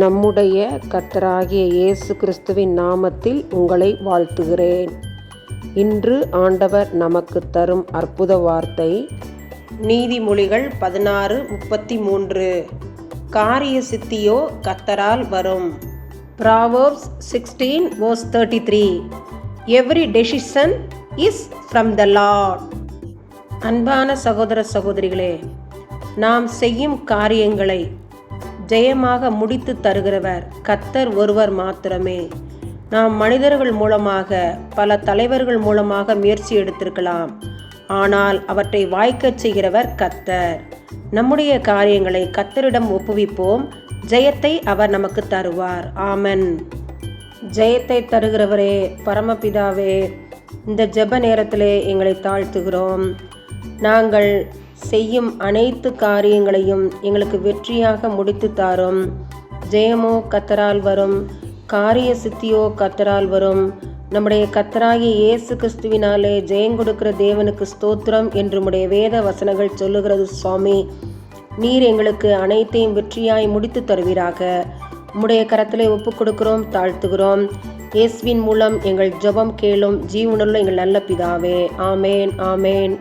நம்முடைய கர்த்தராகிய இயேசு கிறிஸ்துவின் நாமத்தில் உங்களை வாழ்த்துகிறேன். இன்று ஆண்டவர் நமக்கு தரும் அற்புத வார்த்தை நீதிமொழிகள் பதினாறு முப்பத்தி மூன்று காரிய சித்தியோ கத்தரால் வரும். Proverbs sixteen verse thirty three every decision is from the Lord அன்பான சகோதர சகோதரிகளே நாம் செய்யும் காரியங்களை ஜெயமாக முடித்து தருகிறவர் கத்தர் ஒருவர் மாத்திரமே. நாம் மனிதர்கள் மூலமாக பல தலைவர்கள் மூலமாக முயற்சி எடுத்திருக்கலாம். ஆனால் அவற்றை வாய்க்கச் செய்கிறவர் கத்தர். நம்முடைய காரியங்களை கத்தரிடம் ஒப்புவிப்போம். ஜெயத்தை அவர் நமக்கு தருவார். ஆமன். ஜெயத்தை தருகிறவரே பரமபிதாவே இந்த ஜெப நேரத்திலே எங்களை தாழ்த்துகிறோம். நாங்கள் செய்யும் அனைத்து காரியங்களையும் எங்களுக்கு வெற்றியாக முடித்து தாரும். ஜெயமோ கத்தரால் வரும். காரிய சித்தியோ கத்தரால் வரும். நம்முடைய கத்தராகிய இயேசு கிறிஸ்துவினாலே ஜெயம் கொடுக்கிற தேவனுக்கு ஸ்தோத்திரம் என்று உடைய வேத வசனங்கள் சொல்லுகிறது சுவாமி. நீர் எங்களுக்கு அனைத்தையும் வெற்றியாய் முடித்து தருவீராக. உம்முடைய கரத்திலே ஒப்புக் கொடுக்கிறோம் தாழ்த்துகிறோம். இயேசுவின் மூலம் எங்கள் ஜபம் கேளும் ஜீவனுள்ள எங்கள் நல்ல பிதாவே. ஆமேன் ஆமேன்.